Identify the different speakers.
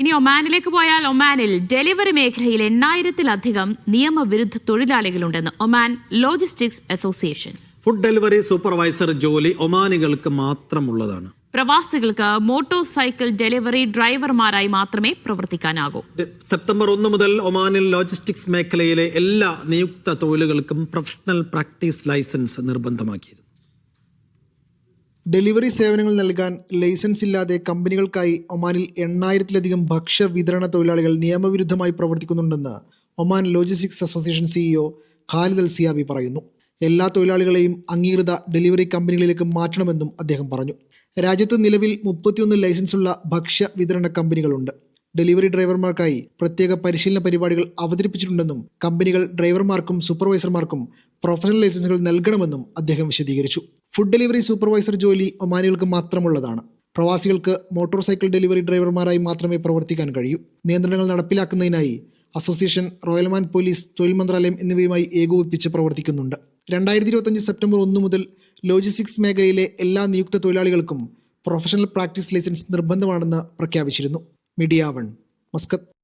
Speaker 1: ഇനി ഒമാനിലേക്ക് പോയാൽ ഒമാനിൽ ഡെലിവറി മേഖലയിൽ എണ്ണായിരത്തിലധികം നിയമവിരുദ്ധ തൊഴിലാളികളുണ്ടെന്ന് Oman logistics association.
Speaker 2: Food delivery supervisor ജോലി ഒമാനികൾക്ക് മാത്രമുള്ളതാണ്.
Speaker 1: പ്രവാസികൾക്ക് മോട്ടോർ സൈക്കിൾ ഡെലിവറി ഡ്രൈവർമാരായി മാത്രമേ പ്രവർത്തിക്കാനാകൂ.
Speaker 2: സെപ്റ്റംബർ ഒന്ന് മുതൽ ഒമാനിൽ ലോജിസ്റ്റിക്സ് മേഖലയിലെ എല്ലാ നിയുക്ത തൊഴിലുകൾക്കും പ്രൊഫഷണൽ പ്രാക്ടീസ് ലൈസൻസ് നിർബന്ധമാക്കിയിരുന്നു.
Speaker 3: ഡെലിവറി സേവനങ്ങൾ നൽകാൻ ലൈസൻസ് ഇല്ലാതെ കമ്പനികൾക്കായി ഒമാനിൽ എണ്ണായിരത്തിലധികം ഭക്ഷ്യ വിതരണ തൊഴിലാളികൾ നിയമവിരുദ്ധമായി പ്രവർത്തിക്കുന്നുണ്ടെന്ന് Oman logistics association CEO Khalid Siyabi പറയുന്നു. എല്ലാ തൊഴിലാളികളെയും അംഗീകൃത ഡെലിവറി കമ്പനികളിലേക്ക് മാറ്റണമെന്നും അദ്ദേഹം പറഞ്ഞു. രാജ്യത്ത് നിലവിൽ മുപ്പത്തിയൊന്ന് ലൈസൻസുള്ള ഭക്ഷ്യ വിതരണ കമ്പനികളുണ്ട്. ഡെലിവറി ഡ്രൈവർമാർക്കായി പ്രത്യേക പരിശീലന പരിപാടികൾ അവതരിപ്പിച്ചിട്ടുണ്ടെന്നും കമ്പനികൾ ഡ്രൈവർമാർക്കും സൂപ്പർവൈസർമാർക്കും പ്രൊഫഷണൽ ലൈസൻസുകൾ നൽകണമെന്നും അദ്ദേഹം വിശദീകരിച്ചു. ഫുഡ് ഡെലിവറി സൂപ്പർവൈസർ ജോലി ഒമാനികൾക്ക് മാത്രമുള്ളതാണ്. പ്രവാസികൾക്ക് മോട്ടോർ സൈക്കിൾ ഡെലിവറി ഡ്രൈവർമാരായി മാത്രമേ പ്രവർത്തിക്കാൻ കഴിയൂ. നിയന്ത്രണങ്ങൾ നടപ്പിലാക്കുന്നതിനായി അസോസിയേഷൻ റോയൽമാൻ പോലീസ് തൊഴിൽ മന്ത്രാലയം എന്നിവയുമായി ഏകോപിപ്പിച്ച് പ്രവർത്തിക്കുന്നുണ്ട്. രണ്ടായിരത്തി ഇരുപത്തഞ്ച് സെപ്റ്റംബർ ഒന്ന് മുതൽ ലോജിസ്റ്റിക്സ് മേഖലയിലെ എല്ലാ നിയുക്ത തൊഴിലാളികൾക്കും പ്രൊഫഷണൽ പ്രാക്ടീസ് ലൈസൻസ് നിർബന്ധമാണെന്ന് പ്രഖ്യാപിച്ചിരുന്നു. Media one Muscat.